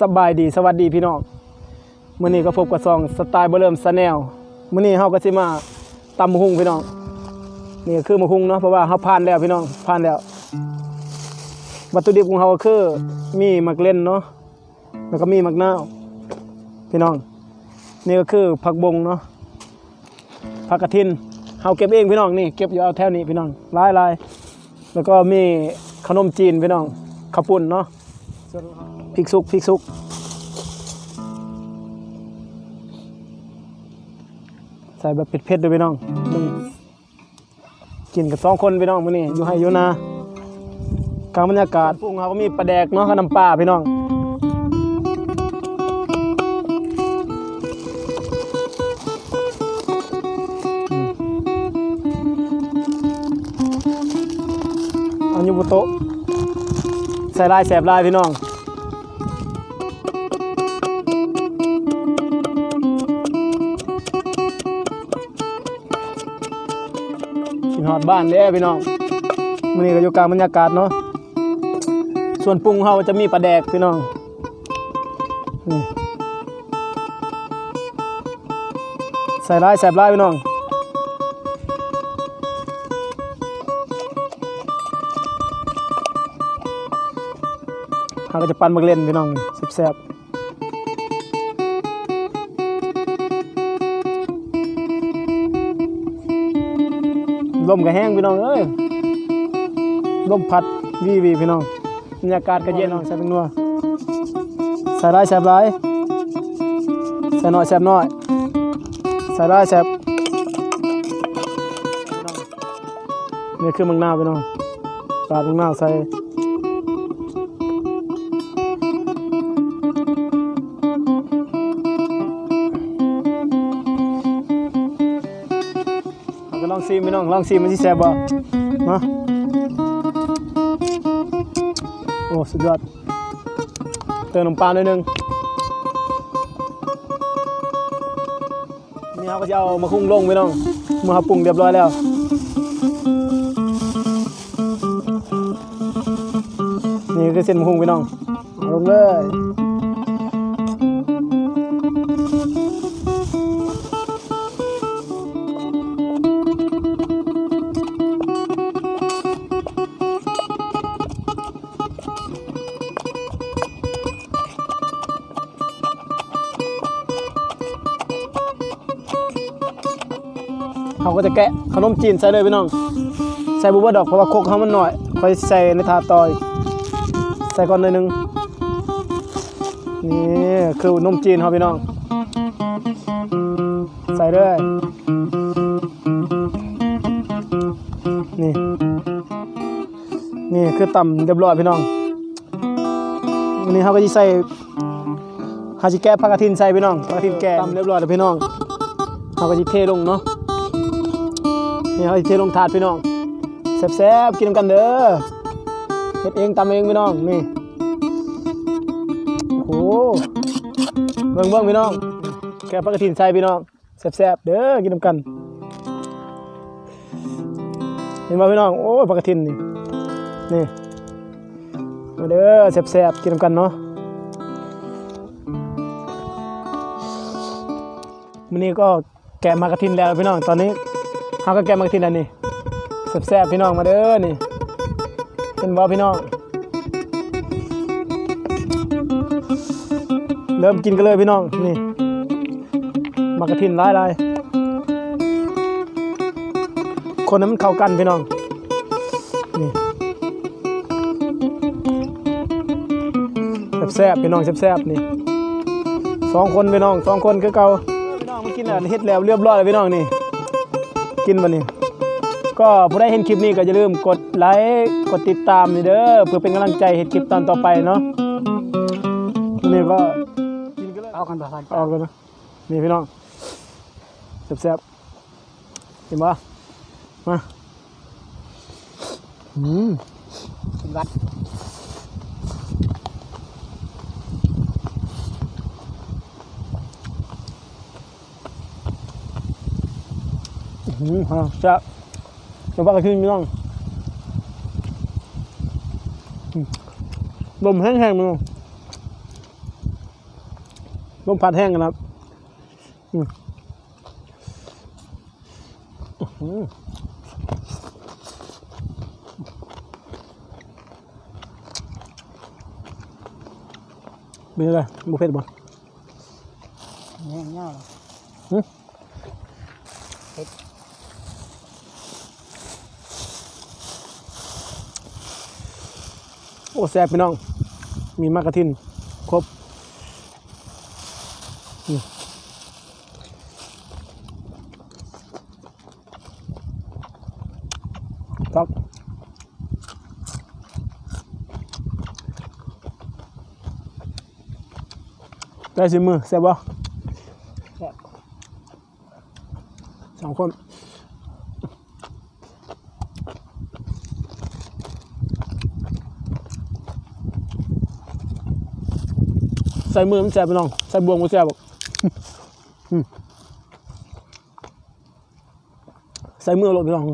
สบายดีสวัสดีพี่น้องมื้อนี้ก็พบกับซองสไตล์บ่เริ่มสแนลมื้อนี้เฮาก็สิมาตำบักหุ่งพี่น้องนี่คือมะฮุงเนาะเพราะว่าเฮาผ่านแล้วพี่น้องผ่านแล้ว วัตถุดิบของเฮาก็คือมีมักเล่นเนาะแล้วก็มีมักนาวพี่น้อง นี่ก็คือผักบงเนาะผักกระถินเฮาเก็บเองพี่น้องนี่เก็บอยู่เอาแถวนี้พี่น้องหลายๆแล้วก็มีขนมจีนพี่น้องข้าวปุ้นเนาะ พริกซุกพริกซุกใส่แบบเผ็ดๆด้วยพี่น้องมึงกินกับสองคนพี่น้องมื้อนี้อยู่ให้อยู่นากลางบรรยากาศพวกเขาก็มีปลาแดกเนาะกับน้ำปลาพี่น้องอืมเอายูบนโตใส่ลายแสบลายพี่น้อง อดบ้านเด้พี่น้องมื้อนี้ก็อยู่กลางบรรยากาศเนาะส่วนปรุงเฮาจะมีปลาแดกพี่น้องนี่ใส่ร้ายแสบร้ายพี่น้องเฮาก็จะปั่นบักเล่นพี่น้องแซ่บๆ ลมก็แห้งพี่น้องเอ้ยลมพัดวีวีพี่น้องบรรยากาศก็เย็นน้องใส่เป็นนัวใส่ร้ายแสบร้ายใส่น้อยแสบน้อยใส่ร้ายแสบนี่คือมังนาวพี่น้องปาดมังนาวใส่ ซีมพี่น้องลองซีมมันสิแสบบ่มาโอ้สุดยอดเติมน้ำปลาหน่อยนึงนี่เขาก็จะเอามาคุ้งลงไปน้องเมื่อเขาปรุงเรียบร้อยแล้วนี่คือเส้นมะฮุงพี่น้องลงเลย เขาก็จะแกะขนมจีนใส่เลยพี่น้อง ใส่บุบดอกเพราะว่าโคกเขามันหน่อยค่อยใส่ในถาดต่อย ใส่ก่อนหน่อยนึงนี่คือนมจีนเขาพี่น้อง ใส่เลยนี่ นี่คือต่ำเรียบร้อยพี่น้องวันนี้เขาก็จะใส่เขาจะแกะผักกระถินใส่พี่น้องผักกระถินแกะต่ำเรียบร้อยแล้วพี่น้องเขาก็จะเทลงเนาะ นี่เขาเทลงถาดพี่น้องแซ่บๆกินนำกันเด้อเฮ็ดเองตำเองพี่น้องนี่โอ้โหเบิ่งเบิ่งพี่น้องแกะปลากระถินใส่พี่น้องแซ่บๆเด้อกินนำกันเห็นบ่พี่น้องโอ้ยปลากระถินนี่นี่มาเด้อแซ่บๆกินนำกันเนาะมื้อนี้ก็แกะมากระถินแล้วพี่น้องตอนนี้ เฮาก็แกมากระถินแล้วนี่แซ่บๆพี่น้องมาเด้อนี่เป็นบ่พี่น้องเริ่มกินกันเลยพี่น้องนี่มากระถินหลายๆคนนั้นมันเข้ากันพี่น้องนี่แซ่บๆพี่น้องแซ่บๆนี่สองคนพี่น้องสองคนคือเก่าพี่น้องมากินแล้วเฮ็ดแล้วเรียบร้อยแล้วพี่น้องนี่ กินมานี่ก็ผู้ได้เห็นคลิปนี้ก็อย่าลืมกดไลค์กดติดตามนี่เด้อเพื่อเป็นกำลังใจเห็นคลิปตอนต่อไปเนาะนี่ก็กินกันเลยเอากันต่อไปเอากันนะนี่พี่น้องแซ่บๆเห็นปะมาอืมกินวัด อืมเอาแซ่บเดี๋ยวปากกระทินพี่น้องอืมลมแห้งๆพี่น้องลมพัดแห้งกันครับอืมอื้อหือเป็นอะไรบุฟเฟ่ต์บ่แง่เง่าเหรอหึเผ็ด โอ้แซ่บพี่น้อง มีมากระทินครบครับได้สิมือแซ่บบ่แซ่บสองคน ใส่มือมันแซ่บพี่น้อง ใส่บวงมันแซ่บบอกใส่มือลดพี่น้อง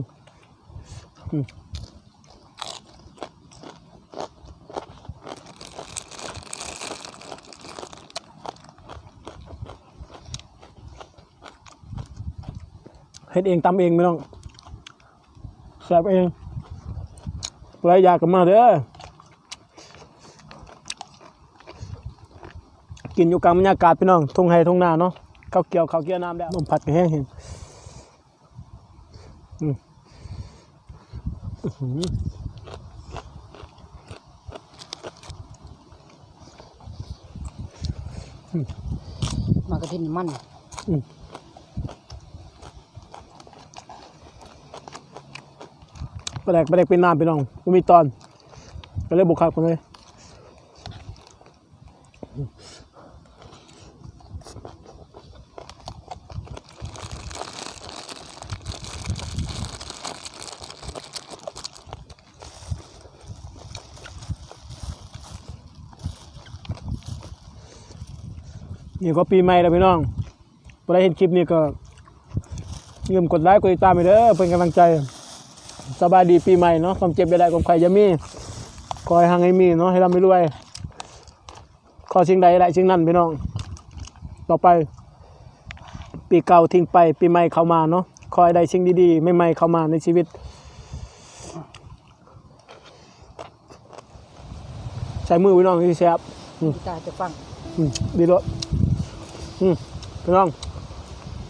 เฮ็ดเองตำเองพี่น้องแซ่บเองไรอยากกันมาเด้อ กินอยู่กลางบรรยากาศพี่น้องทุ่งไร่ทุ่งนาเนาะข้าวเกี่ยวข้าวเกี่ยวน้ำแล้วลมพัดก็แห้งเห็นอืมอื้อหือมากระทินมันปลาแดกปลาแดกเป็นน้ำพี่น้องไม่มีตอนก็เลยบุกคักกันเลย นี่ก็ปีใหม่แล้วพี่น้องพอได้เห็นคลิปนี้ก็อย่าลืมกดไลค์กดติดตามไปเด้อเป็นกำลังใจสบายดีปีใหม่เนาะความเจ็บใดๆความใครจะมีขอให้หังให้มีเนาะให้ร่ำให้รวยขอสิ่งใดได้สิ่งนั้นพี่น้อง ต่อไป ปีเก่าทิ้งไป ปีใหม่เข้ามาเนาะขอให้ได้สิ่งดีๆใหม่ๆเข้ามาในชีวิต ใช้มือพี่น้องที่แซ่บพี่ตาจะฟังอืมดีรถ อืมพี่น้อง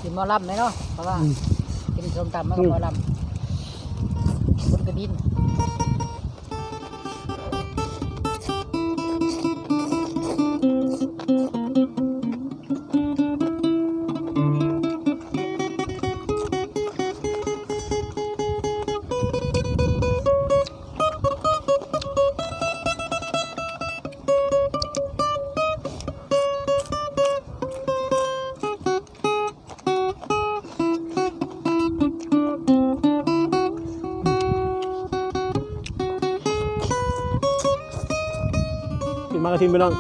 กินหมอลำไหมเนาะเพราะว่าอืม กินส้มตำมันก็หมอลำบนกระดิน กิมากระทินพี่น้อง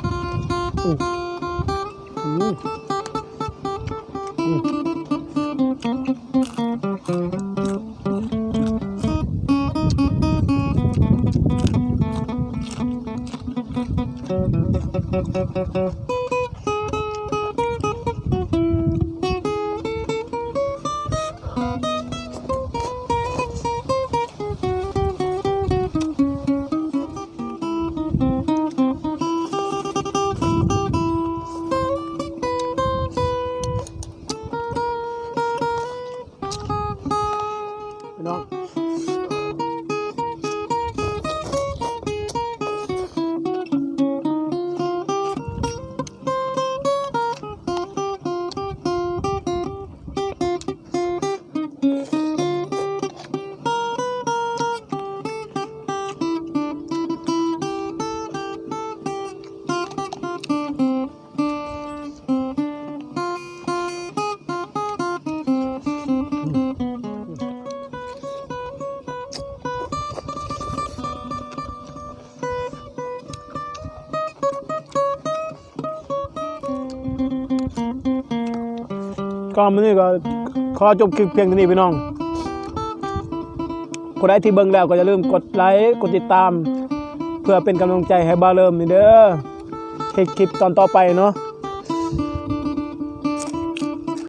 อ มอื อมพี่น้องก็มื้อนี้ก็ขอจบคลิปเพียงเท่านี้พี่น้องคนใดที่เบิ่งแล้วก็อย่าลืมกดไลค์กดติดตาม เพื่อเป็นกำลังใจให้บ้าเริ่มนี่เด้อคลิปตอนต่อไปเนาะ